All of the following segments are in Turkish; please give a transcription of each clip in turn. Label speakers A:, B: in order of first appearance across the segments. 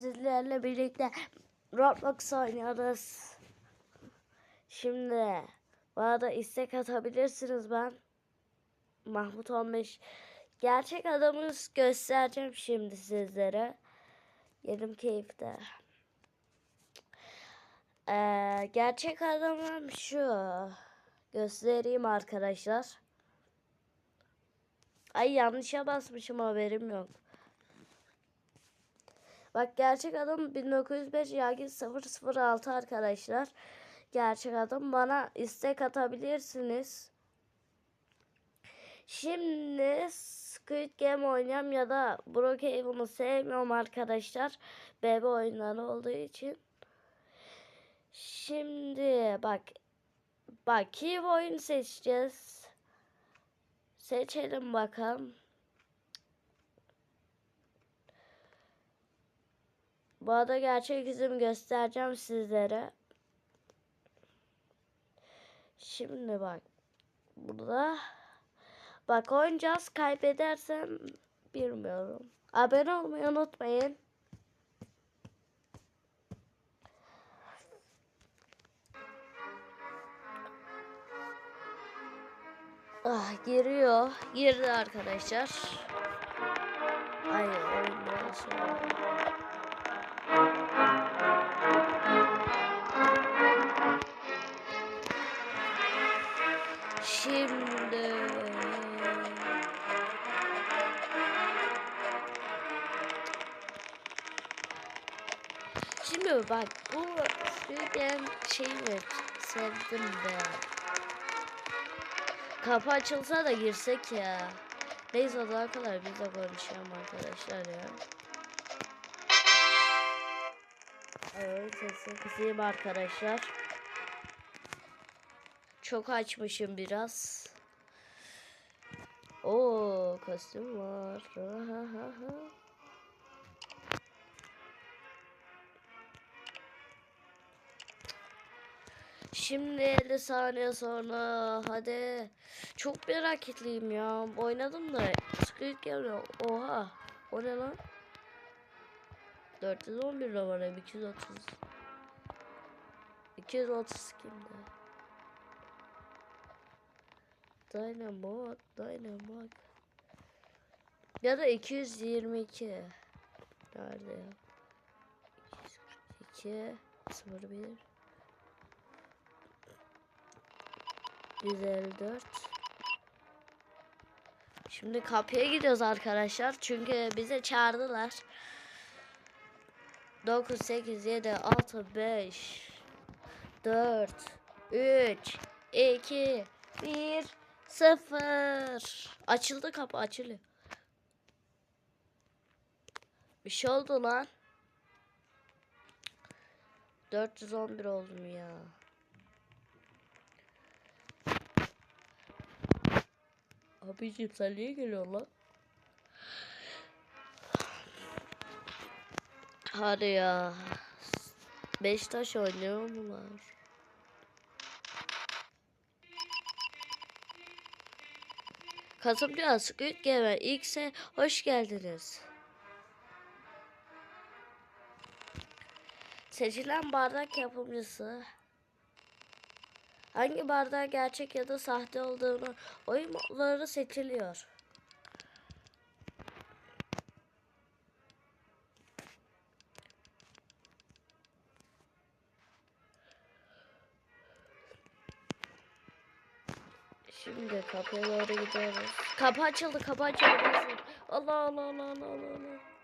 A: sizlerle birlikte Roblox oynuyoruz. Şimdi bana da istek atabilirsiniz ben. Mahmut 15 gerçek adamı göstereceğim şimdi sizlere. Yerim keyifte. Ee, gerçek adamım şu. Göstereyim arkadaşlar. Ay yanlışa basmışım haberim yok. Bak gerçek adım 1905 Yagin 006 arkadaşlar. Gerçek adım bana istek atabilirsiniz. Şimdi Squid Game oynayacağım ya da Brookhaven'ı sevmiyorum arkadaşlar. Bebe oyunları olduğu için. Şimdi bak bak kim oyun seçeceğiz. Seçelim bakalım. Bu arada gerçek yüzümü göstereceğim sizlere. Şimdi bak. Burada. Bak oynayacağız. Kaybedersem bilmiyorum. Abone olmayı unutmayın. Ah giriyor. Girdi arkadaşlar. Ay oyun bak bu Sügen şey mi sevdim be. Kapı açılsa da girsek ya. Neyse o kadar biz de konuşalım arkadaşlar ya. Evet sesini kısayım arkadaşlar. Çok açmışım biraz. Oo kostüm var. Şimdi 50 saniye sonra hadi. Çok merak etliyim ya. Oynadım da Squid Game oha. O ne lan? 411 numarayım 230. 230 kimde? Dynamite, Dynamite. Ya da 222. Nerede ya? 242 01 154 Şimdi kapıya gidiyoruz arkadaşlar. Çünkü bize çağırdılar. 9 8 7 6 5 4 3 2 1 0 Açıldı kapı açılıyor. Bir şey oldu lan. 411 oldum ya. Abicim sen niye geliyorsun lan? Hadi ya. Beşiktaş oynuyor mular? Kasımca Squid Game X'e hoş geldiniz. Seçilen bardak yapımcısı hangi bardak gerçek ya da sahte olduğunu oyun seçiliyor. Şimdi kapıya doğru gidiyoruz. Kapı açıldı, kapı açıldı. Allah Allah Allah Allah Allah.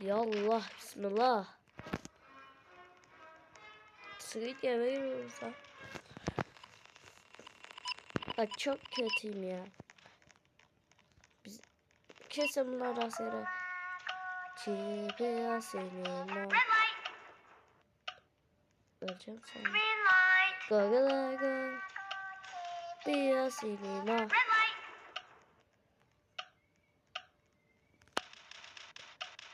A: Ya Allah, Bismillah. Sweet yemeği yiyoruz ha. Bak çok kötüyüm ya. Biz kesin bunlar rastgele. Çiğbe seninle. Öleceğim sana. Go go. Bir seninle.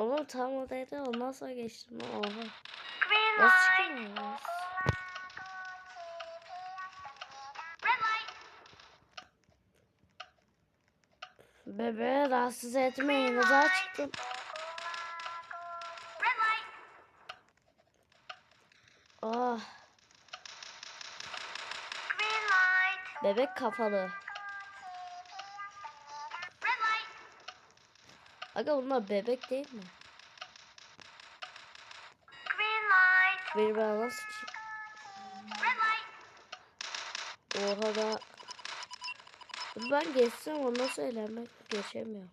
A: Oğlum tam odaydı ondan sonra geçtim. Oha. Nasıl çıkıyoruz? Bebeği rahatsız etmeyin. Uzağa çıktım.
B: Light.
A: Bebek kafalı. Aga bunlar bebek değil mi?
B: Green light.
A: Beni bana nasıl. Oha da. Ben geçsem ondan söylemek geçemiyorum.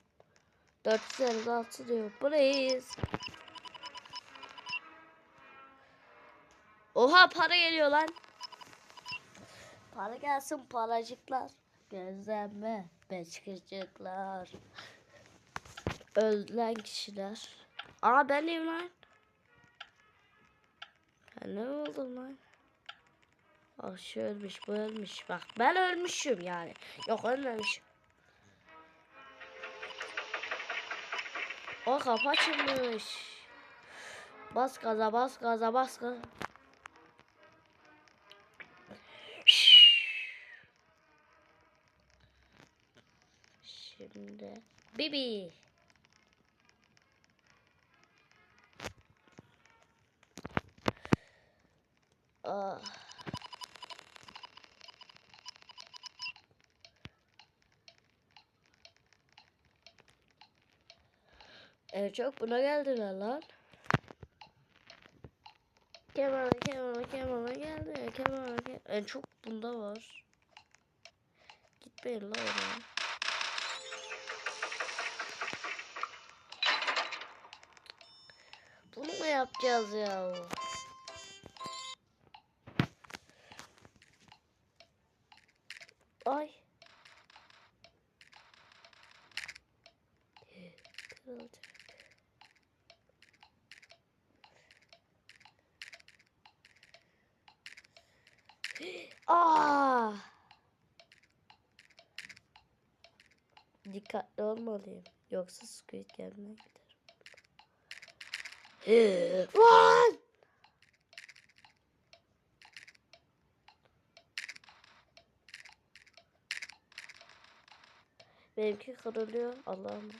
A: 456 diyor. Burayız. Oha para geliyor lan. Para gelsin paracıklar. Gözlenme beçkıcıklar. Ölen kişiler. Aa ben neyim lan? Ben ne oldum lan? Ah şu ölmüş bu ölmüş. Bak ben ölmüşüm yani. Yok ölmemişim. O kapı açılmış. Bas gaza bas gaza bas gaza. Şimdi Bibi. En çok buna geldiler lan. Kemal Kemal Kemal geldi. Kemal Kemal. En çok bunda var. Gitmeyin lan oraya. Bunu mu yapacağız ya? Ay. Kırılacak. Aa! Dikkatli olmalıyım. Yoksa Squid Game'e giderim. Lan! Benimki kırılıyor. Allah'ım.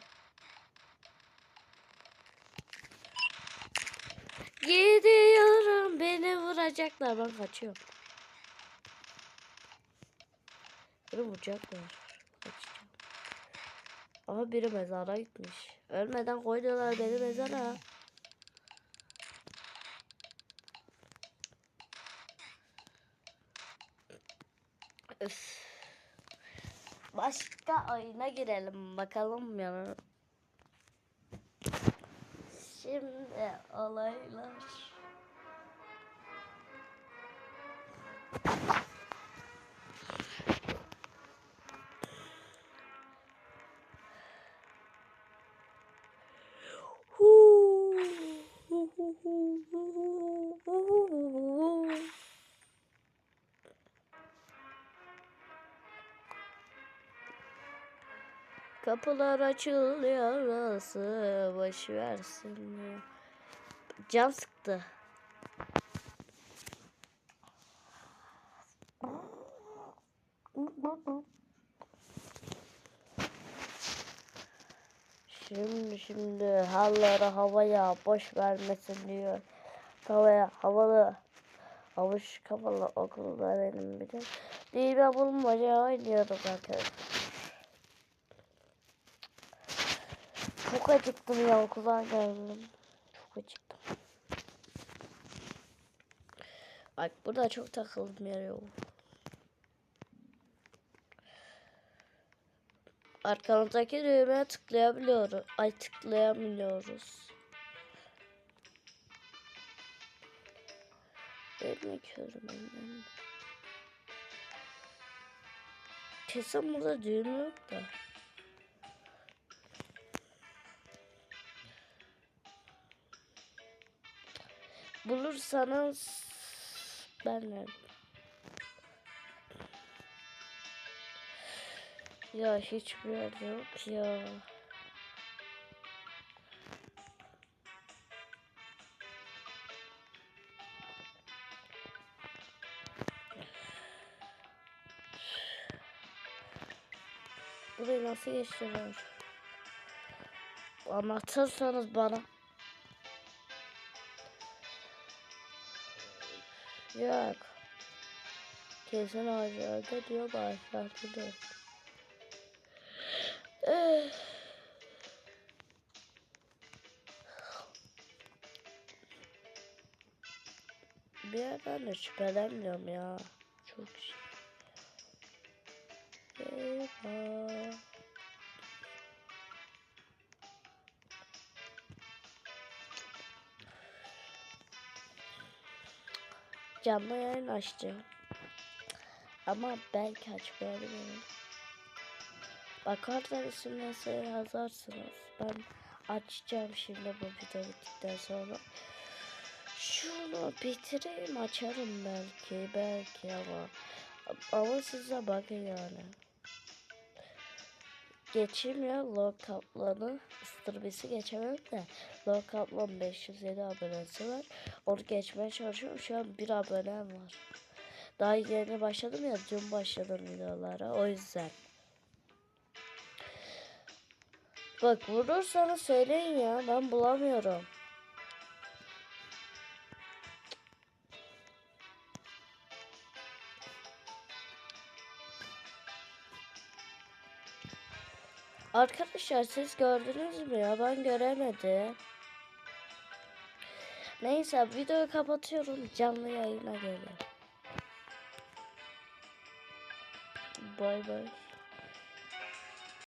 A: Gidiyorum. Beni vuracaklar. Ben kaçıyorum. Beni vuracaklar. Kaçacağım. Ama biri mezara gitmiş. Ölmeden koydular beni mezara. Üf. Başka oyuna girelim bakalım ya. Şimdi olaylar. Kapılar açılıyor arası boş versin. Can sıktı. Şimdi şimdi halları havaya boş vermesin diyor. Havaya havalı. Havuç kapalı okulda benim bir de. Dilbe bulmaca oynuyorduk arkadaşlar. Çok acıktım ya okula geldim. Çok acıktım. Bak burada çok takıldım yer yok. Arkamızdaki düğmeye tıklayabiliyoruz. Ay tıklayamıyoruz. Elime körüm elime. Kesin burada düğme yok da. Bulursanız ben de. Ya hiçbir yerde yok ya. Burayı nasıl geçtiler? Anlatırsanız bana. Yok. Kesin ağaçlarda diyor. Eh. Bir yerden de şüphelenmiyorum ya. Çok şey. Eyvah. Canlı yayın açacağım. Ama belki açmayabilirim. Bakarlar isimlerse yazarsınız. Ben açacağım şimdi bu video bittikten sonra. Şunu bitireyim açarım belki belki ama ama size bakın yani. Geçeyim ya Lord Kaplan'ı ıstırbisi geçemem de Lord Kaplan 507 abonesi var. Onu geçmeye çalışıyorum. Şu an bir abonem var. Daha yeni başladım ya dün başladım videolara o yüzden. Bak vurursanız söyleyin ya ben bulamıyorum. Arkadaşlar siz gördünüz mü ya ben göremedim. Neyse videoyu kapatıyorum canlı yayına gelin. Bay bay.